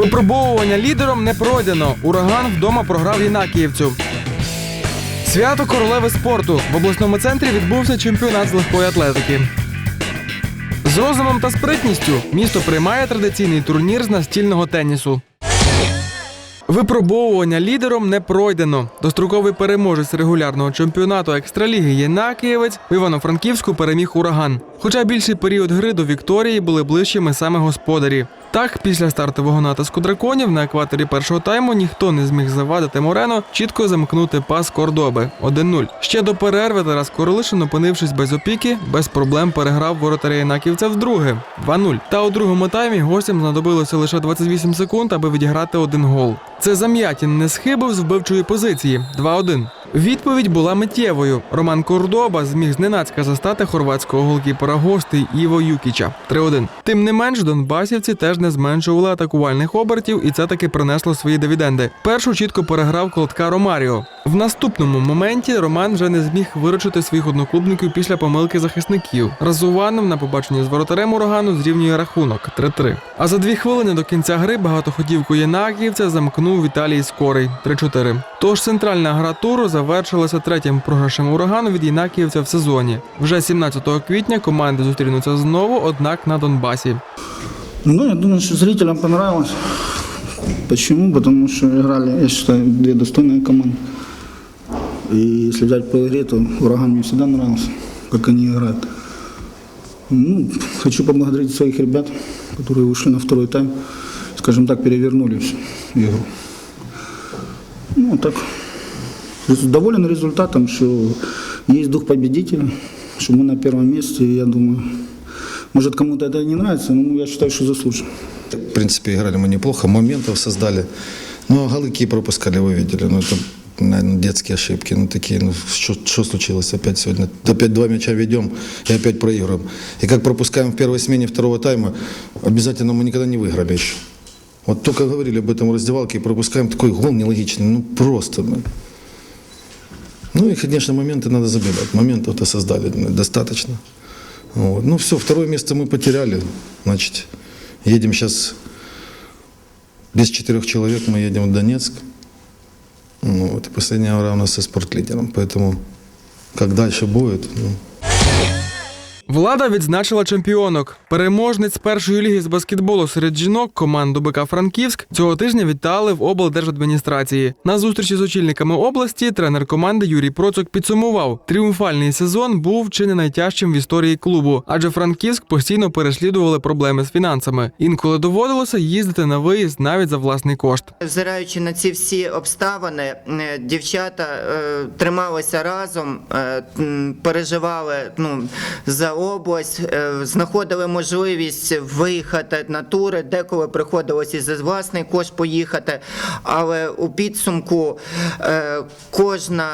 Випробовування лідером не пройдено. Ураган вдома програв Єнакіївцю. Свято королеви спорту в обласному центрі відбувся чемпіонат з легкої атлетики. З розумом та спритністю місто приймає традиційний турнір з настільного тенісу. Випробовування лідером не пройдено. Достроковий переможець регулярного чемпіонату екстраліги Єнакієвець в Івано-Франківську переміг ураган. Хоча більший період гри до Вікторії були ближчими саме господарі. Так, після стартового натиску драконів на екваторі першого тайму ніхто не зміг завадити Морено чітко замкнути пас Кордоби 1-0. Ще до перерви Тарас Королишин, опинившись без опіки, без проблем переграв воротаря Єнаківця вдруге 2-0. Та у другому таймі гостям знадобилося лише 28 секунд, аби відіграти один гол. Це Зам'ятін не схибив з вбивчої позиції 2-1. Відповідь була миттєвою. Роман Кордоба зміг зненацька застати хорватського голкіпера гостей Іво Юкіча 3-1. Тим не менш, донбасівці теж не зменшували атакувальних обертів, і це таки принесло свої дивіденди. Першу чітко переграв колотка Ромаріо. В наступному моменті Роман вже не зміг виручити своїх одноклубників після помилки захисників. Разуванов на побаченні з воротарем урагану зрівнює рахунок 3-3. А за дві хвилини до кінця гри багатоходівку Єнакіївця замкнув Віталій Скорий 3-4. Тож центральна гра туру завершилася третім програшем урагану від Єнакіївця в сезоні. Вже 17 квітня команди зустрінуться знову, однак на Донбасі. Ну, я думаю, что зрителям понравилось. Почему? Потому что играли, я считаю, две достойные команды. И если взять по игре, то ураган мне всегда нравился, как они играют. Ну, хочу поблагодарить своих ребят, которые вышли на второй тайм, скажем так, перевернули всю игру. Ну, так, доволен результатом, что есть дух победителя, что мы на первом месте, и я думаю, может кому-то это не нравится, но я считаю, что заслуженно. В принципе, играли мы неплохо, моментов создали. Но голы какие пропускали, вы видели. Ну, это, наверное, детские ошибки. Ну, такие, ну, что, случилось опять сегодня? Опять два мяча ведем и опять проигрываем. И как пропускаем в первой смене второго тайма, обязательно мы никогда не выиграли еще. Вот только говорили об этом в раздевалке и пропускаем такой гол нелогичный. Ну, просто. Ну, ну и, конечно, моменты надо забивать. Моментов-то создали ну, достаточно. Вот. Ну все, второе место мы потеряли. Значит, едем сейчас без четырех человек, мы едем в Донецк. Ну, вот, и последняя игра у нас со спортлидером. Поэтому как дальше будет, ну, Влада відзначила чемпіонок. Переможниць першої ліги з баскетболу серед жінок команду БК Франківськ цього тижня вітали в облдержадміністрації. На зустрічі з очільниками області тренер команди Юрій Процук підсумував: тріумфальний сезон був чи не найтяжчим в історії клубу, адже Франківськ постійно переслідували проблеми з фінансами. Інколи доводилося їздити на виїзд навіть за власний кошт. Взираючи на ці всі обставини, е, дівчата е, трималися разом, е, переживали ну, за область, е, знаходили можливість виїхати на тури, деколи приходилось і за власний кошт поїхати. Але у підсумку е, кожна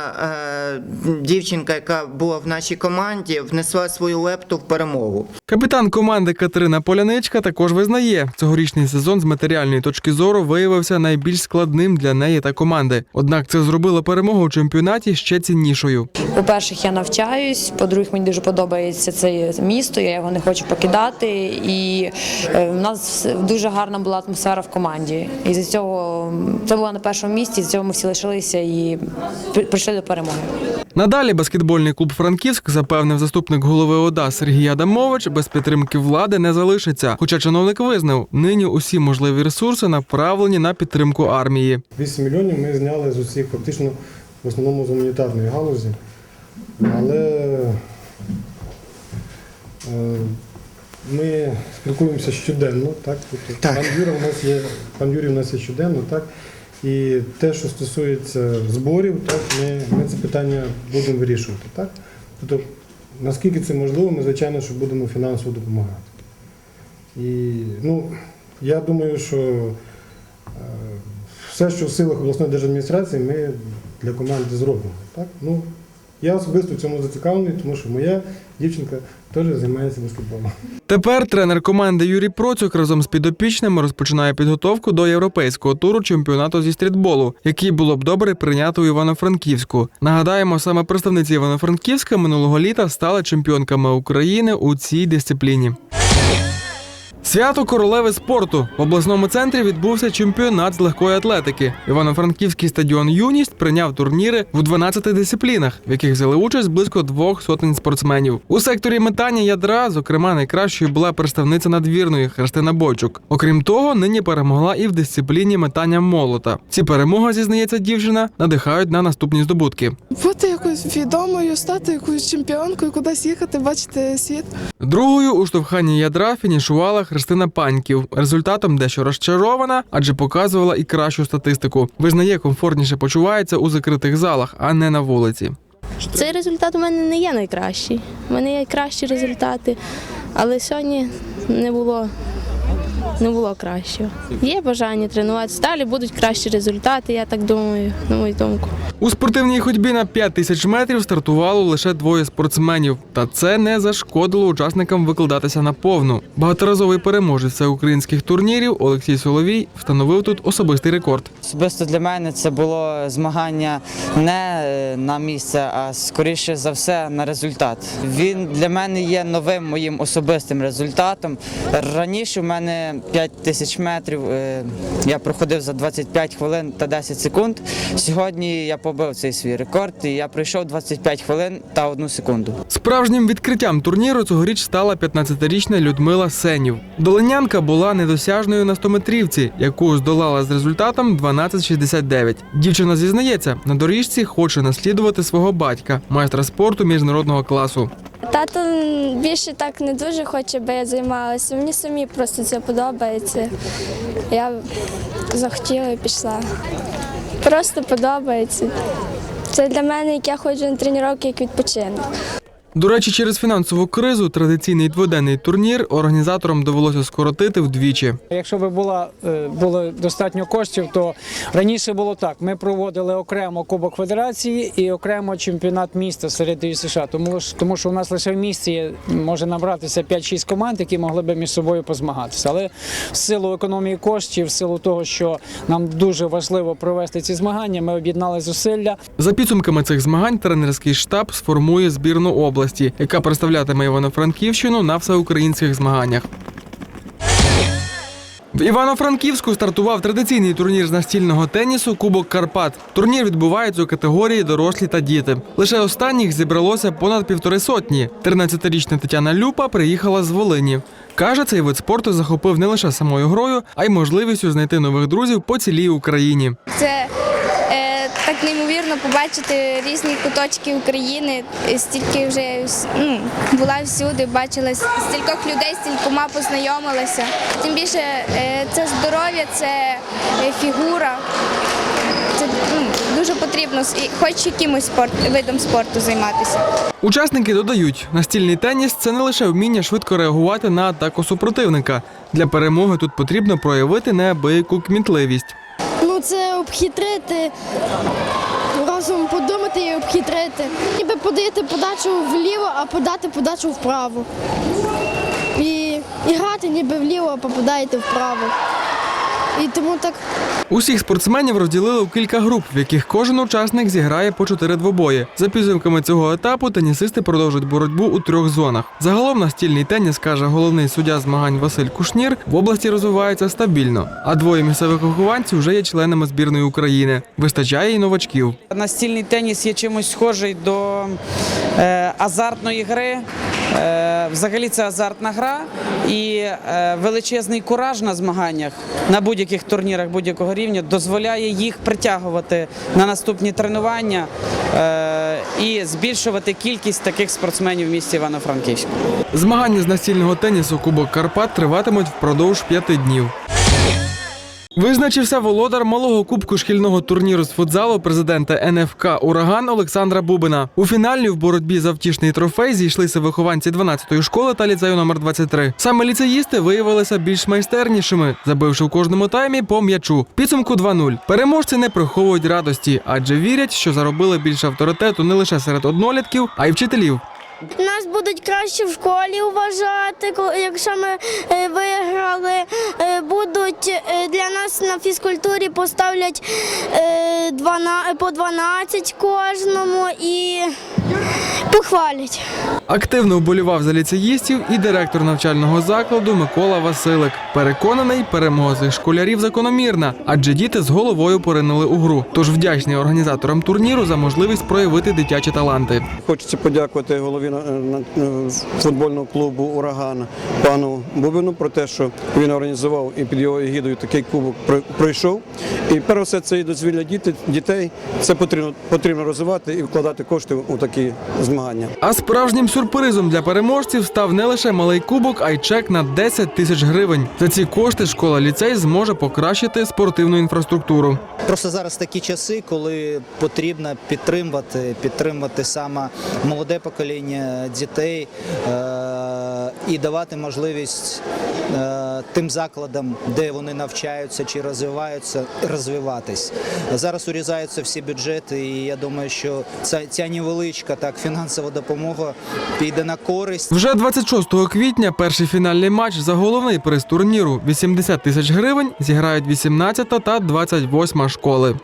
е, дівчинка, яка була в нашій команді, внесла свою лепту в перемогу. Капітан команди Катерина Поляничка також визнає, цьогорічний сезон з матеріальної точки зору виявився найбільш складним для неї та команди. Однак це зробило перемогу у чемпіонаті ще ціннішою. По-перше, я навчаюсь, по-друге, мені дуже подобається місто, я його не хочу покидати. І е, в нас дуже гарна була атмосфера в команді. І з цього це було на першому місці, з цього ми всі лишилися і прийшли до перемоги. Надалі баскетбольний клуб Франківськ запевнив заступник голови ОДА Сергій Адамович, без підтримки влади не залишиться. Хоча чиновник визнав, нині усі можливі ресурси направлені на підтримку армії. 8 мільйонів ми зняли з усіх фактично в основному з гуманітарної галузі. Але ми спілкуємося щоденно, так? Тобто Так. Пан Юра у нас є, пан Юрій у нас є щоденно, так? І те, що стосується зборів, так, ми, ми це питання будемо вирішувати. Так? Тобто, наскільки це можливо, ми, звичайно, що будемо фінансово допомагати. І ну, я думаю, що е, все, що в силах обласної держадміністрації, ми для команди зробимо. Так? Ну, я особисто в цьому зацікавлений, тому що моя дівчинка теж займається баскетболом. Тепер тренер команди Юрій Процюк разом з підопічними розпочинає підготовку до європейського туру чемпіонату зі стрітболу, який було б добре прийняти у Івано-Франківську. Нагадаємо, саме представниці Івано-Франківська минулого літа стали чемпіонками України у цій дисципліні. Свято королеви спорту в обласному центрі відбувся чемпіонат з легкої атлетики. Івано-Франківський стадіон Юність прийняв турніри в 12 дисциплінах, в яких взяли участь близько двох сотень спортсменів. У секторі метання ядра, зокрема, найкращою була представниця надвірної Христина Бойчук. Окрім того, нині перемогла і в дисципліні метання молота. Ці перемоги, зізнається дівчина, надихають на наступні здобутки. Бути якоюсь відомою, стати якоюсь чемпіонкою, кудись їхати, бачити світ. Другою у штовханні ядра фінішувала Христина Паньків. Результатом дещо розчарована, адже показувала і кращу статистику. Визнає, комфортніше почувається у закритих залах, а не на вулиці. Цей результат у мене не є найкращий. У мене є кращі результати, але сьогодні не було, не було кращого. Є бажання тренуватися. Далі будуть кращі результати, я так думаю, на мою думку. У спортивній ходьбі на 5 тисяч метрів стартувало лише двоє спортсменів, та це не зашкодило учасникам викладатися на повну. Багаторазовий переможець всеукраїнських турнірів Олексій Соловій встановив тут особистий рекорд. Особисто для мене це було змагання не е, на місце, а скоріше за все на результат. Він для мене є новим моїм особистим результатом. Раніше в мене 5 тисяч метрів е, я проходив за 25 хвилин та 10 секунд. Сьогодні я побив цей свій рекорд і я пройшов 25 хвилин та 1 секунду. Справжнім відкриттям турніру цьогоріч стала 15-річна Людмила Сенів. Долинянка була недосяжною на 100-метрівці, яку здолала з результатом 12.69. Дівчина зізнається, на доріжці хоче наслідувати свого батька, майстра спорту міжнародного класу. Тато більше так не дуже хоче, би я займалася. Мені самі просто це подобається. Я захотіла і пішла. Просто подобається. Це для мене, як я ходжу на тренування, як відпочинок. До речі, через фінансову кризу традиційний дводенний турнір організаторам довелося скоротити вдвічі. Якщо б була е, було достатньо коштів, то раніше було так. Ми проводили окремо Кубок Федерації і окремо чемпіонат міста серед США. Тому тому, що у нас лише в місті може набратися 5-6 команд, які могли б між собою позмагатися. Але в силу економії коштів, в силу того, що нам дуже важливо провести ці змагання, ми об'єднали зусилля. За підсумками цих змагань тренерський штаб сформує збірну області, яка представлятиме Івано-Франківщину на всеукраїнських змаганнях. В Івано-Франківську стартував традиційний турнір з настільного тенісу Кубок Карпат. Турнір відбувається у категорії дорослі та діти. Лише останніх зібралося понад півтори сотні. 13-річна Тетяна Люпа приїхала з Волині. Каже, цей вид спорту захопив не лише самою грою, а й можливістю знайти нових друзів по цілій Україні. Це так неймовірно побачити різні куточки України. Стільки вже ну, була всюди, бачила стількох людей, стількома познайомилася. Тим більше е, це здоров'я, це е, фігура. Це ну, дуже потрібно і хоч якимось спорт, видом спорту займатися. Учасники додають, настільний теніс це не лише вміння швидко реагувати на атаку супротивника. Для перемоги тут потрібно проявити неабияку кмітливість. Це обхитрити, разом подумати і обхитрити. Ніби подати подачу вліво, а подати подачу вправо. І, і грати ніби вліво, а попадаєте вправо. І тому так Усіх спортсменів розділили у кілька груп, в яких кожен учасник зіграє по чотири двобої. За підсумками цього етапу тенісисти продовжують боротьбу у трьох зонах. Загалом настільний теніс, каже головний суддя змагань Василь Кушнір, в області розвивається стабільно. А двоє місцевих вихованців вже є членами збірної України. Вистачає і новачків. Настільний теніс є чимось схожий до е, азартної гри. Е, взагалі це азартна гра і е, величезний кураж на змаганнях на будь-яких турнірах будь-якого рівня дозволяє їх притягувати на наступні тренування е, і збільшувати кількість таких спортсменів в місті Івано-Франківську. Змагання з настільного тенісу Кубок Карпат триватимуть впродовж п'яти днів. Визначився володар малого кубку шкільного турніру з футзалу президента НФК Ураган Олександра Бубина. У фіналі в боротьбі за втішний трофей зійшлися вихованці 12-ї школи та ліцею номер 23. Саме ліцеїсти виявилися більш майстернішими, забивши у кожному таймі по м'ячу. Підсумку 2-0. Переможці не приховують радості, адже вірять, що заробили більше авторитету не лише серед однолітків, а й вчителів. Нас будуть краще в школі вважати, якщо ми е, виграли. Е, Будуть е, для нас на фізкультурі поставлять по 12 кожному і похвалять. Активно вболівав за ліцеїстів і директор навчального закладу Микола Василик. Переконаний, перемога цих школярів закономірна, адже діти з головою поринули у гру. Тож вдячний організаторам турніру за можливість проявити дитячі таланти. Хочеться подякувати голові на- на- на футбольного клубу Ураган пану Бубину про те, що він організував і під його егідою такий кубок про- пройшов. І перш все це і дозвілля діти, дітей. Це потрібно потрібно розвивати і вкладати кошти у такі змагання. А справжнім сюрпризом для переможців став не лише малий кубок, а й чек на 10 тисяч гривень. За ці кошти школа ліцей зможе покращити спортивну інфраструктуру. Просто зараз такі часи, коли потрібно підтримувати, підтримувати саме молоде покоління дітей е- і давати можливість е- тим закладам, де вони навчаються чи розвиваються, розвиватись. Зараз урізаються всі бюджети, і я думаю, що ця, ця невеличка так фінансова допомога піде на користь. Вже 26 квітня перший фінальний матч за головний приз турніру 80 тисяч гривень зіграють 18 та 28 школи.